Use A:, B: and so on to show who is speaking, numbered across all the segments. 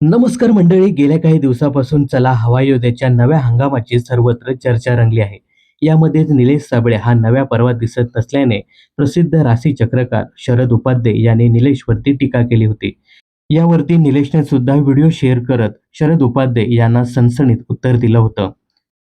A: नमस्कार मंडळी गेल्या काही दिवसापासून चला हवा योद्ध्याच्या नव्या हंगामाची सर्वत्र चर्चा रंगली आहे. यामध्येच निलेश साबळे हा नव्या पर्वात दिसत नसल्याने प्रसिद्ध राशी चक्रकार शरद उपाध्ये यांनी निलेशवरती टीका केली होती. यावरती निलेशने सुद्धा व्हिडिओ शेअर करत शरद उपाध्ये यांना सणसणीत उत्तर दिलं होतं.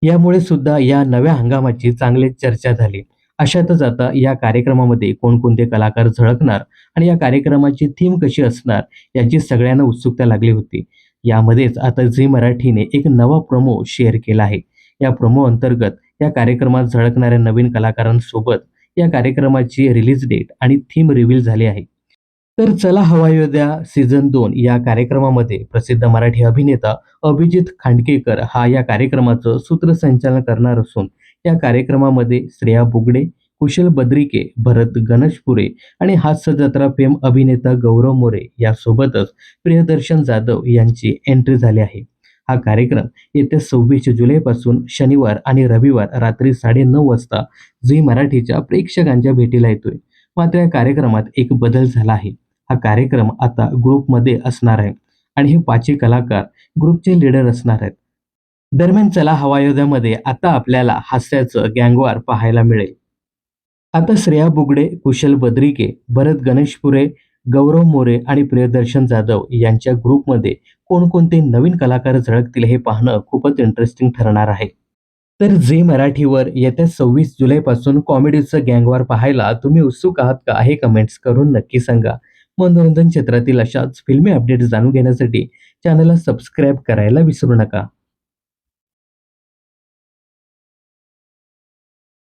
A: यामुळे सुद्धा या नव्या हंगामाची चांगलीच चर्चा झाली. अशातच आता या कार्यक्रमामध्ये कोणकोणते कलाकार झळकणार आणि या कार्यक्रमाची थीम कशी असणार याची सगळ्यांना उत्सुकता लागली होती. यामध्येच आता झी मराठीने एक नवा प्रोमो शेअर केला आहे. या प्रोमो अंतर्गत या कार्यक्रमात झळकणाऱ्या नवीन कलाकारांसोबत या कार्यक्रमाची रिलीज डेट आणि थीम रिव्हील झाली आहे. तर चला हवायोद्या सीझन दोन या कार्यक्रमामध्ये प्रसिद्ध मराठी अभिनेता अभिजित खांडकेकर हा या कार्यक्रमाचं सूत्रसंचालन करणार असून या कार्यक्रमामध्ये श्रेया बुगडे कुशल बद्रिके भरत गणेशपुरे आणि हास्य जत्रा प्रेम अभिनेता गौरव मोरे यासोबतच प्रियदर्शन जाधव यांची एंट्री झाली आहे. हा कार्यक्रम येत्या सव्वीस जुलैपासून शनिवार आणि रविवार रात्री साडेनऊ वाजता झी मराठीच्या प्रेक्षकांच्या भेटीला येतोय. मात्र या कार्यक्रमात एक बदल झाला आहे. हा कार्यक्रम आता ग्रुपमध्ये असणार आहे आणि हे पाचही कलाकार ग्रुपचे लीडर असणार आहेत. दरम्यान चला हवायोद्यामध्ये आता आपल्याला हास्याचं गँगवार पाहायला मिळेल. आता श्रेया बुगडे कुशल बद्रिके भरत गणेशपुरे गौरव मोरे आणि प्रियदर्शन जाधव यांच्या ग्रुपमध्ये कोणकोणते नवीन कलाकार झळकतील हे पाहणं खूपच इंटरेस्टिंग ठरणार आहे. तर जे मराठीवर येत्या सव्वीस जुलैपासून कॉमेडीचं गँगवार पाहायला तुम्ही उत्सुक आहात का हे कमेंट्स करून नक्की सांगा. मनोरंजन क्षेत्रातील अशाच फिल्मी अपडेट्स जाणून घेण्यासाठी चॅनलला सबस्क्राईब करायला विसरू नका.